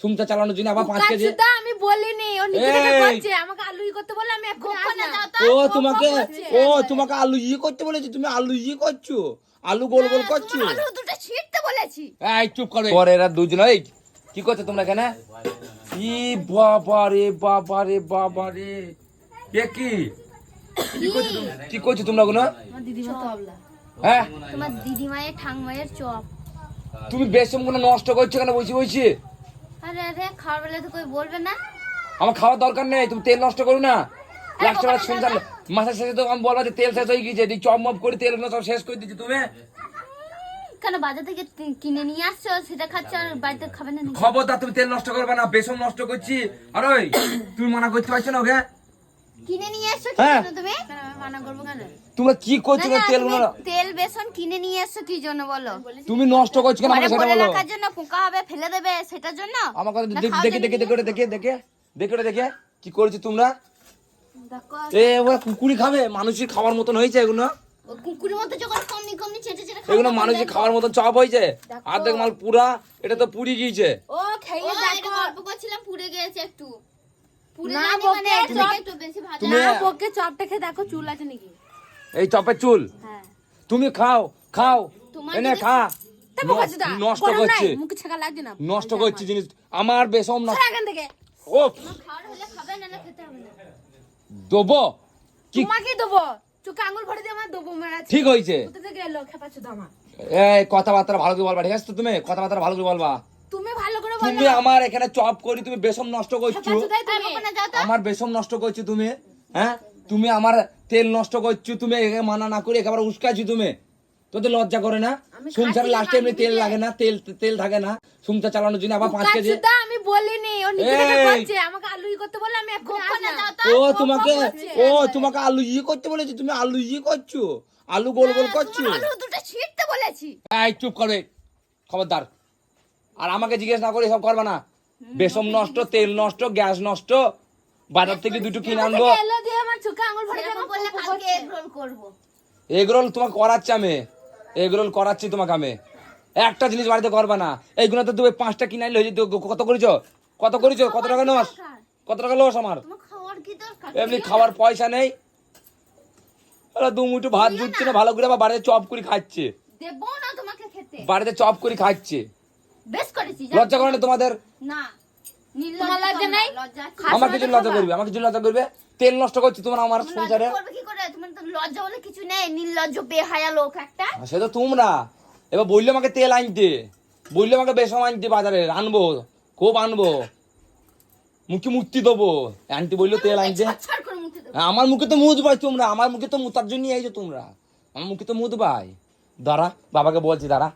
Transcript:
সংসার চালানোর জন্য আবার পাঁচ কেজি। আমি বলিনি ও নিজে থেকে করছে আমাকে আলু ই করতে বলে আমি এখন ও তোমাকে ও তোমাকে আলু ইয়ে করতে বলেছি তুমি আলু ইয়ে করছ। আলু গোল গোল করছ। আলু দুটো ছিটতে বলেছি। এই চুপ করবে পরে এরা দুজন এই কি করছ তোমরা এখানে? ই বাবা রে বাবা রে বাবা রে। এ কি? কি করছ তোমরা? কি করছ তোমরা গুলো দিদিমা তবলা হ্যাঁ? তোমার দিদিমায়ের ঠাংমায়ের চপ। তুমি বেসমগুলো নষ্ট করছ কেন? বসে বসে। আরে আরে খাওয়ার বেলা তো কই বলবে না। আমার খাওয়ার দরকার নেই তুমি তেল নষ্ট করো না। লাস্টে বেলা শুনতাম মাসের শেষে তো আমি বলবা যে তেল শেষ হয়ে গিয়েছে এই চপ মপ করে তেল সব শেষ করে দিচ্ছি তুমি। কেন বাজার থেকে কিনে নিয়ে আসছো? সেটা খাচ্ছ আর বাড়িতে খাবে না? খবরদার তুমি তেল নষ্ট করবে না বেসন নষ্ট করছি। আর ওই তুমি মানা করতে পারছ না ওকে? কিনে নিয়ে আসছো কি হ্যাঁ। জন্য তুমি? মানা করব কেন তোমরা কি করছ তেলগুলো তেল বেসন কিনে নিয়ে আসছো কি জন্য বলো? তুমি নষ্ট করছ কেন আমাকে সেটা বলো রাখার জন্য পোকা হবে ফেলে দেবে সেটার জন্য? আমার কথা দেখে খাওয়ার দেখে দেখে দেখে দেখে দেখে দেখে কি করেছ তোমরা? এ ওরা কুকুরি খাবে? মানুষের খাবার মতন হয়েছে এগুলো। ও কুকুরের মতো যখন কমনি কমনি চেটে চেটে খাও এগুলো মানুষের মতন চপ হয়েছে। অর্ধেক মাল পুরা এটা তো পুরি গিয়েছে। ও খেয়ে দেখো। গল্প করছিলাম পুড়ে গিয়েছে একটু। না, মানে বকে না বকে চপটা খেয়ে দেখো চুল আছে নাকি? এই চপের চুল? হ্যাঁ। তুমি খাও খাও। এনে খা। নষ্ট করছে। নষ্ট করছে জিনিস। আমার বেসম নষ্ট ছাড়া ও খাওয়ার হলে খাবে না না খেতে হবে না। দেবো। তোমাকে দেবো। চোখে আঙুল ভরে দিয়ে আমার দেবো মেরাচ্ছে ঠিক হয়েছে। কোথা থেকে এলো? খেপা চোদা এই কথাবার্তা ভালো করে বলবা ঠিক আছে তো তুমি? কথাবার্তা ভালো করে বলবা। তুমি আমার এখানে চপ করি তুমি বেসম নষ্ট করছ। যাও তো। আমার বেসম নষ্ট করছ তুমি হ্যাঁ? তুমি আমার তেল নষ্ট করছ তুমি মানা না করে একেবারে উস্কাছি তুমি। তোদের লজ্জা করে না? সংসার লাস্টে এমনি তেল লাগে না তেল তেল থাকে না। সংসার চালানোর জন্য আবার পাঁচ কেজি আমি বলিনি। ও নিজে থেকে! করছে আমাকে আলু ই করতে বলে আমি ও তোমাকে ও তোমাকে আলু ইয়ে করতে বলেছি তুমি আলু ইয়ে করছ? আলু গোল গোল করছ? আলু দুটো ছিটতে বলেছি। এই চুপ করে খবরদার। আর আমাকে জিজ্ঞেস না করে সব করবে না। বেসম নষ্ট তেল নষ্ট গ্যাস নষ্ট। বাজার থেকে দুটো কিনে আনব। এগরোল তোমাকে করাচ্ছি আমি। এগরোল করাচ্ছি তোমাকে আমি। একটা জিনিস বাড়িতে করবে না। এইগুলো তো তুমি পাঁচটা কিনে আনলে কত করেছ? কত করেছ? কত টাকা লস? কত টাকা লস আমার? তোমার খাওয়ার কি দরকার? এমনি খাওয়ার পয়সা নেই। দু মুঠো ভাত জুটছে না ভালো করে আবার বাড়িতে চপ করে খাচ্ছে। দেবো না তোমাকে খেতে। বাড়িতে চপ করে খাচ্ছে। বেশ করেছি লজ্জা করে না তোমাদের? না। তোমার লজ্জা নেই? আমার কিছু লজ্জা করবে আমার কিছু লজ্জা করবে? তেল নষ্ট করছে তোমার আমার সংসারে? লজ্জা কি করে? তোমার তো লজ্জা বলে কিছু নেই নির্লজ্জ বেহায়া লোক একটা। সে তো তোমরা। এবার বললে আমাকে তেল আনতে। বললে আমাকে বেসম আনতে বাজারে আনব খুব আনব। মুখে মুক্তি দেবো। আনতে বলল তেল আনতে। দেবো। আমার মুখে তো মুদ ভাই তোমরা আমার মুখে তো মুতার জন্য এই যে তোমরা। আমার মুখে তো মুদ ভাই দাঁড়া বাবাকে বলছি দাঁড়া।